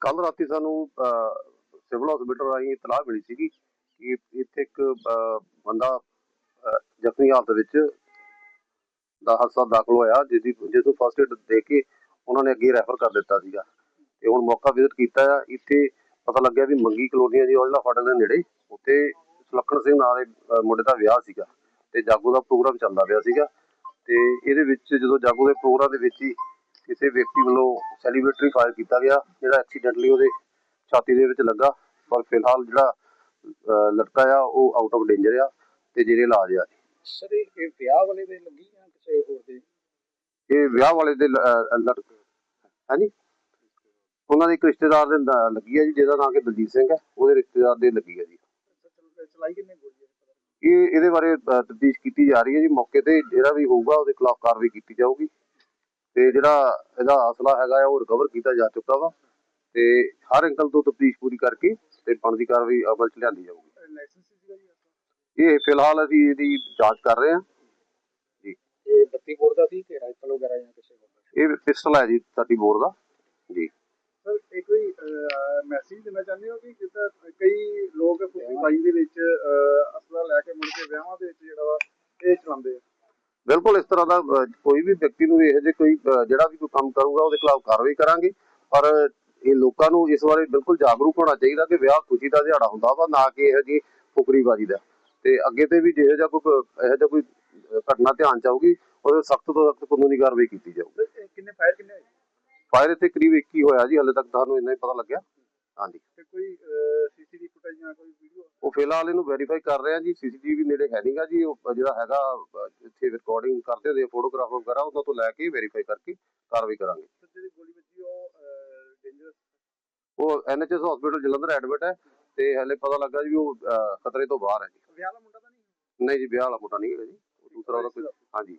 ਕੱਲ ਰਾਤੀ ਸਾਨੂੰ ਸਿਵਲ ਹਸਪੀਟਲ ਰਾਹੀਂ ਇਤਲਾਹ ਮਿਲੀ ਸੀਗੀ ਕਿ ਇੱਥੇ ਇੱਕ ਬੰਦਾ ਜ਼ਖਮੀ ਹਾਲਤ ਵਿੱਚ ਦਾ ਹਸਪਤਾਲ ਦਾਖਲ ਹੋਇਆ ਜਿਸ ਜਿਸ ਨੂੰ ਫਸਟ ਏਡ ਦੇ ਕੇ ਉਹਨਾਂ ਨੇ ਅੱਗੇ ਰੈਫਰ ਕਰ ਦਿੱਤਾ ਸੀਗਾ। ਤੇ ਹੁਣ ਮੌਕਾ ਵਿਜ਼ਿਟ ਕੀਤਾ ਆ। ਇੱਥੇ ਪਤਾ ਲੱਗਿਆ ਵੀ ਮੰਗੀ ਕਲੋਨੀਆ ਜੀ ਔਜਲਾ ਫਾਟਕ ਦੇ ਨੇੜੇ, ਉੱਥੇ ਸੁਲੱਖਣ ਸਿੰਘ ਨਾਂ ਦੇ ਮੁੰਡੇ ਦਾ ਵਿਆਹ ਸੀਗਾ ਤੇ ਜਾਗੋ ਦਾ ਪ੍ਰੋਗਰਾਮ ਚੱਲਦਾ ਪਿਆ ਸੀਗਾ। ਤੇ ਇਹਦੇ ਵਿੱਚ ਜਦੋਂ ਜਾਗੋ ਦੇ ਪ੍ਰੋਗਰਾਮ ਦੇ ਵਿੱਚ ਹੀ ਕਿਸੇ ਵਿਅਕਤੀ ਵੱਲੋਂ ਸੈਲੀਬ੍ਰੇਟਰੀ ਫਾਇਰ ਕੀਤਾ ਗਿਆ ਜਿਹੜਾ ਐਕਸੀਡੈਂਟਲੀ ਉਹਦੇ ਛਾਤੀ ਦੇ ਵਿੱਚ ਲੱਗਾ ਪਰ ਫਿਲਹਾਲ ਜਿਹੜਾ ਲੜਕਾ ਆ ਉਹ ਆਊਟ ਆਫ ਡੇਂਜਰ ਆ ਤੇ ਜਿਹੜੇ ਇਲਾਜ ਆ। ਸਰ ਇਹ ਵਿਆਹ ਵਾਲੇ ਦੇ ਲੱਗੀ ਜਾਂ ਕਿਸੇ ਹੋਰ ਦੇ? ਇਹ ਵਿਆਹ ਵਾਲੇ ਦੇ ਹਾਂਜੀ? ਉਹਨਾਂ ਦੇ ਇੱਕ ਰਿਸ਼ਤੇਦਾਰ ਦੇ ਨਾਂ ਲੱਗੀ ਹੈ ਜੀ ਜਿਹਦਾ ਨਾਮ ਕਿ ਦਲਜੀਤ ਸਿੰਘ ਹੈ। ਉਹਦੇ ਰਿਸ਼ਤੇਦਾਰ ਦੇ ਲੱਗੀ ਹੈ ਜੀ। ਚਲ- ਚਲਾਈ ਕਿੰਨੇ ਗੋਲੀ ਹੈ ਇਹ ਇਹਦੇ ਬਾਰੇ ਤਫਤੀਸ਼ ਕੀਤੀ ਜਾ ਰਹੀ ਹੈ ਜੀ। ਮੌਕੇ ਤੇ ਜਿਹੜਾ ਵੀ ਹੋਊਗਾ ਉਹਦੇ ਖਿਲਾਫ ਕਾਰਵਾਈ ਕੀਤੀ ਜਾਊਗੀ। ਤੇ ਜਿਹੜਾ ਇਹਦਾ ਅਸਲਾ ਹੈਗਾ ਉਹ ਰਿਕਵਰ ਕੀਤਾ ਜਾ ਚੁੱਕਾ ਵਾ ਤੇ ਹਰ ਐਂਗਲ ਤੋਂ ਤਫਤੀਸ਼ ਪੂਰੀ ਕਰਕੇ ਤੇ ਬਣਦੀ ਕਾਰਵਾਈ ਅਮਲ ਚ ਲਿਆਂਦੀ ਜਾਊਗੀ। ਜੀ ਇਹ ਫਿਲਹਾਲ ਅਸੀਂ ਇਹਦੀ ਜਾਂਚ ਕਰ ਰਹੇ ਹਾਂ। ਇਹ 32 ਬੋਰ ਦਾ ਸੀ ਕਿ ਰਾਈਫਲ ਵਗੈਰਾ ਜਾਂ ਕਿਸੇ ਹੋਰ ਦਾ? ਇਹ ਪਿਸਟਲ ਹੈ ਜੀ 34 ਬੋਰ ਦਾ। ਜੀ। ਸਰ ਇੱਕ ਕੋਈ ਮੈਸੇਜ ਦੇਣਾ ਚਾਹੁੰਦੇ ਹੋ ਕਿ ਜਿੱਦਾਂ ਕਈ ਲੋਕ ਫੁੱਟੀ ਬਾਈ ਦੇ ਵਿੱਚ ਅਸਲਾ ਲੈ ਕੇ ਮੁੜ ਕੇ ਵਿਆਹਾਂ ਦੇ ਵਿੱਚ ਜਿਹੜਾ ਵਾ ਇਹ ਚਲਾਉਂਦੇ ਆ ਬਿਲਕੁਲ ਇਸ ਤਰ੍ਹਾਂ ਦਾ ਕੋਈ ਵੀ ਵਿਅਕਤੀ ਨੂੰ ਇਹੋ ਜਿਹੇ ਕੋਈ ਜਿਹੜਾ ਵੀ ਕੋਈ ਕੰਮ ਕਰੂਗਾ ਉਹਦੇ ਖਿਲਾਫ ਕਾਰਵਾਈ ਕਰਾਂਗੇ। ਪਰ ਇਹ ਲੋਕਾਂ ਨੂੰ ਇਸ ਬਾਰੇ ਬਿਲਕੁਲ ਜਾਗਰੂਕ ਹੋਣਾ ਚਾਹੀਦਾ ਕਿ ਵਿਆਹ ਖੁਸ਼ੀ ਦਾ ਦਿਹਾੜਾ ਹੁੰਦਾ ਵਾ ਨਾ ਕਿ ਇਹੋ ਜਿਹੀ ਫੁਕਰੀਬਾਜ਼ੀ ਦਾ। ਤੇ ਅੱਗੇ ਤੇ ਵੀ ਜਿਹੋ ਜਿਹਾ ਕੋਈ ਇਹੋ ਜਿਹਾ ਕੋਈ ਘਟਨਾ ਧਿਆਨ ਚ ਆਊਗੀ ਉਹਦੇ ਸਖਤ ਤੋਂ ਸਖਤ ਕਾਨੂੰਨੀ ਕਾਰਵਾਈ ਕੀਤੀ ਜਾਊਗੀ। ਕਿੰਨੇ ਫਾਇਰ ਕਿੰਨੇ ਹੋਏ? ਫਾਇਰ ਇੱਥੇ ਕਰੀਬ 21 ਹੋਇਆ ਜੀ ਹਲੇ ਤੱਕ ਤੁਹਾਨੂੰ ਇੰਨਾ ਹੀ ਪਤਾ ਲੱਗਿਆ। ਹਾਂਜੀ। ਤੇ ਕੋਈ ਸੀਸੀਟੀਵੀ ਫੁਟੇਜ ਜਾਂ ਕੋਈ ਵੀਡੀਓ ਉਹ ਫਿਲਹਾਲ ਇਹਨੂੰ ਵੈਰੀਫਾਈ ਕਰ ਰਹੇ ਆ ਜੀ ਸੀਸੀਟੀਵੀ ਨੇੜੇ ਹੈ ਨਹੀਂਗਾ ਜੀ ਉਹ ਜਿਹੜਾ ਹੈਗਾ ਇੱਥੇ ਰਿਕਾਰਡਿੰਗ ਕਰਦੇ ਹੁੰਦੇ ਫੋਟੋਗ੍ਰਾਫਰ ਵਗੈਰਾ ਉਹਨਾਂ ਤੋਂ ਲੈ ਕੇ ਵੈਰੀਫਾਈ ਕਰਕੇ ਕਾਰਵਾਈ ਕਰਾਂਗੇ। ਸਰ ਜਿਹੜੀ ਗੋਲੀ ਵੱਜੀ ਉਹ ਡੇਂਜਰਸ ਉਹ ਐਨਐਚਐਸ ਹਸਪੀਟਲ ਜਲੰਧਰ ਐਡਮਿਟ ਹੈ ਤੇ ਹਲੇ ਪਤਾ ਲੱਗਾ ਜੀ ਉਹ ਖਤਰੇ ਤੋਂ ਬਾਹਰ ਹੈ ਜੀ। ਵਿਆਹ ਵਾਲਾ ਮੁੰਡਾ ਤਾਂ ਨਹੀਂ ਨਹੀਂ ਜੀ ਵਿਆਹ ਵਾਲਾ ਮੁੰਡਾ ਨਹੀਂ ਹੈਗਾ ਜੀ। ਦੂਸਰਾ ਉਹਦਾ ਕੋਈ ਹਾਂਜੀ।